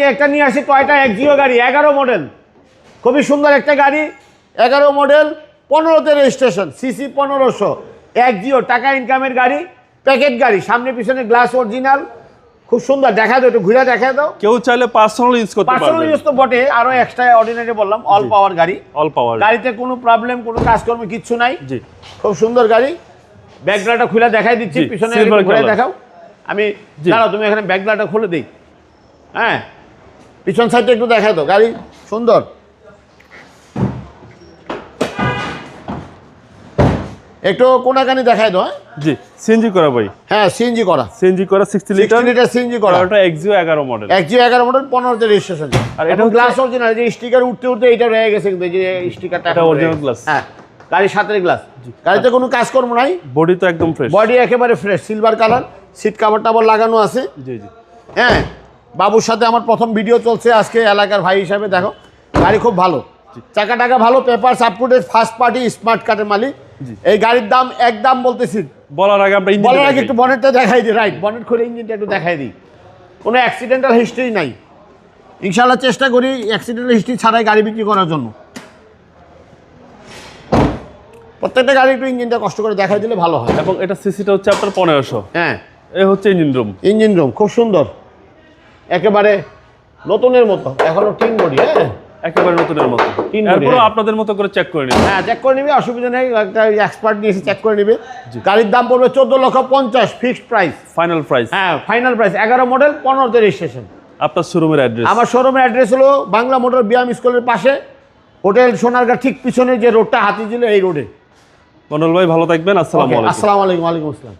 আজকে একটা নিয়ে আসি টয়টা এক্সিও গাড়ি এগারো মডেল খুবই সুন্দর একটা গাড়ি এগারো মডেল পনেরোতে রেজিস্ট্রেশন সিসি পনেরোশো। এক্সিও টাকা ইনকামের গাড়ি প্যাকেট গাড়ি সামনে পিছনে গ্লাস অরিজিনাল খুব সুন্দর দেখা দাও একটু ঘুরে দেখা দাও। কেউ চাইলে পার্সোনাল ইউজ করতে পার্সোনাল ইউজ তো বটে আরও এক্সট্রা অর্ডিনারি বললাম অল পাওয়ার গাড়ি। অল পাওয়ার গাড়িতে কোনো প্রবলেম কোনো কাজকর্ম কিচ্ছু নাই। জি। খুব সুন্দর গাড়ি। ব্যাকগ্রাউন্ডটা খুলে দেখাই দিচ্ছি পিছনে ঘুরে দেখাও। আমি। দাঁড়াও তুমি এখানে ব্যাকগ্রাউন্ডটা খুলে দিই। হ্যাঁ? পিছন সাইডটা একটু দেখাই দাও গাড়ি সুন্দর। একটু কোনাকানি দেখাই দাও হ্যাঁ? জি সিএনজি করা ভাই। হ্যাঁ সিএনজি করা। সিএনজি করা sixty litre sixty litre CNG করা। ওটা এক্সিও এগারো মডেল একজি এগারো মডেল পনেরোতে রেজিস্ট্রেশন আর এটা গ্লাস অরিজিনাল যে স্টিকার উঠতে উঠতে এটা রয়ে গেছে কিন্তু যে স্টিকারটা এটা original glass। হ্যাঁ গাড়ির সাথে গ্লাস জি। গাড়িতে কোনো কাজকর্ম নাই। বডি তো একদম ফ্রেশ বডি একেবারে fresh silver colour seat cover টাভার লাগানো আছে। জি জি। হ্যাঁ বাবুর সাথে আমার প্রথম ভিডিও চলছে আজকে এলাকার ভাই হিসাবে দেখো গাড়ি খুব ভালো। চাকা টাকা ভালো paper up to date first party smart কার্ডের মালিক। এই গাড়ির দাম একদম বলতেছি বলার আগে আমরা বলার আগে একটু বনেটটা দেখাই দিই রাইট বনেট খুলে ইঞ্জিনটা একটু দেখাই দিই। কোনো অ্যাক্সিডেন্টাল হিস্ট্রি নাই। ইনশাল্লাহ চেষ্টা করি অ্যাক্সিডেন্টাল হিস্ট্রি ছাড়াই গাড়ি বিক্রি করার জন্য। প্রত্যেকটা গাড়ি একটু ইঞ্জিনটা কষ্ট করে দেখাই দিলে ভালো হয়। এবং এটা সিসিটা হচ্ছে আপনার পনেরোশো। হ্যাঁ। এ হচ্ছে ইঞ্জিন রুম ইঞ্জিন রুম খুব সুন্দর। একেবারে নতুনের মতো। এখনও টিন বডি হ্যাঁ? একেবারে নতুনের মতো। তিন বডি, এরপরও হ্যাঁ। আপনাদের মতো করে চেক করে নিন হ্যাঁ চেক করে নিবি অসুবিধা নেই একটা এক্সপার্ট নিয়েছে চেক করে নিবে। গাড়ির দাম পড়বে চোদ্দ লক্ষ পঞ্চাশ ফিক্সড প্রাইস ফাইনাল প্রাইস হ্যাঁ ফাইনাল প্রাইস এগারো মডেল পনেরোতে রেজিস্ট্রেশন আপনার শোরুমের অ্যাড্রেস আমার শোরুমের অ্যাড্রেস হলো বাংলা মোটর বিয়াম স্কুলের পাশে। হোটেল সোনারগাঁ ঠিক পিছনে যে রোডটা হাতি ছিল এই রোডে মনোল ভাই ভালো থাকবেন। আসসালামু আলাইকুম। আসসালামু আলাইকুম ওয়ালাইকুম আসসালাম।